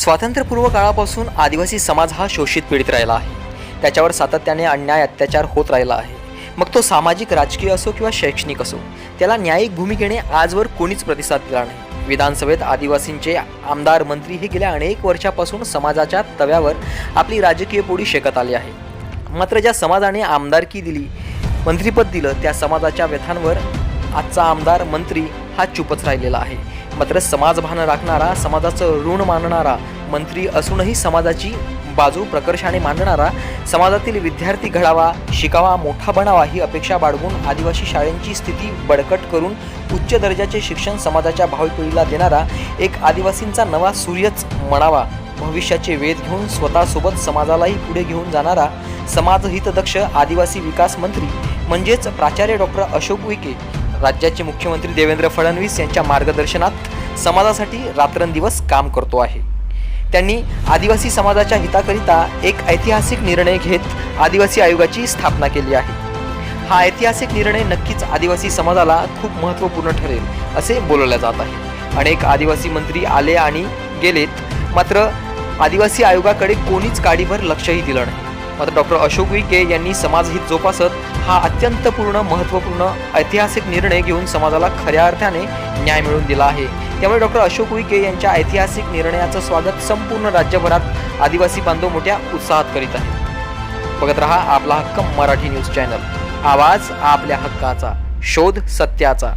स्वातंत्र्यपूर्व काळापासून आदिवासी समाज हा शोषित पीडित राहिला आहे. त्याच्यावर सातत्याने अन्याय अत्याचार होत राहिला आहे. मग तो सामाजिक राजकीय असो किंवा शैक्षणिक असो त्याला न्यायिक भूमिकेने आजवर कोणीच प्रतिसाद दिला नाही. विधानसभेत आदिवासींचे आमदार मंत्री हे गेल्या अनेक वर्षापासून समाजाच्या तव्यावर आपली राजकीय पोळी शेकत आली आहे. मात्र ज्या समाजाने आमदारकी दिली मंत्रीपद दिलं त्या समाजाच्या व्यथांवर आजचा आमदार मंत्री हा चुपच राहिलेला आहे. मात्र समाजभान राखणारा समाजाचं ऋण मानणारा मंत्री असूनही समाजाची बाजू प्रकर्षाने मांडणारा समाजातील विद्यार्थी घडावा शिकावा मोठा बनावा ही अपेक्षा बाळगून आदिवासी शाळेंची स्थिती बडकट करून उच्च दर्जाचे शिक्षण समाजाच्या भावी पिढीला देणारा एक आदिवासींचा नवा सूर्यच म्हणावा. भविष्याचे वेध घेऊन स्वतःसोबत समाजालाही पुढे घेऊन जाणारा समाजहितदक्ष आदिवासी विकास मंत्री म्हणजेच प्राचार्य डॉक्टर अशोक उईके राज्याचे मुख्यमंत्री देवेंद्र फडणवीस यांच्या मार्गदर्शनात समाजासाठी रात्रंदिवस काम करतो आहे. त्यांनी आदिवासी समाजाच्या हिताकरिता एक ऐतिहासिक निर्णय घेत आदिवासी आयोगाची स्थापना केली आहे. हा ऐतिहासिक निर्णय नक्कीच आदिवासी समाजाला खूप महत्त्वपूर्ण ठरेल असे बोलवले जात आहे. अनेक आदिवासी मंत्री आले आणि गेलेत मात्र आदिवासी आयोगाकडे कोणीच काडीभर लक्षही दिलं नाही. मात्र डॉक्टर अशोक उईके यांनी समाजहित जोपासत हा अत्यंत पूर्ण महत्त्वपूर्ण ऐतिहासिक निर्णय घेऊन समाजाला खऱ्या अर्थाने न्याय मिळवून दिला आहे. त्यामुळे डॉक्टर अशोक उईके यांच्या ऐतिहासिक निर्णयाचं स्वागत संपूर्ण राज्यभरात आदिवासी बांधव मोठ्या उत्साहात करीत आहे बघत रहा आपला हक्क मराठी न्यूज चॅनल. आवाज आपल्या हक्काचा शोध सत्याचा.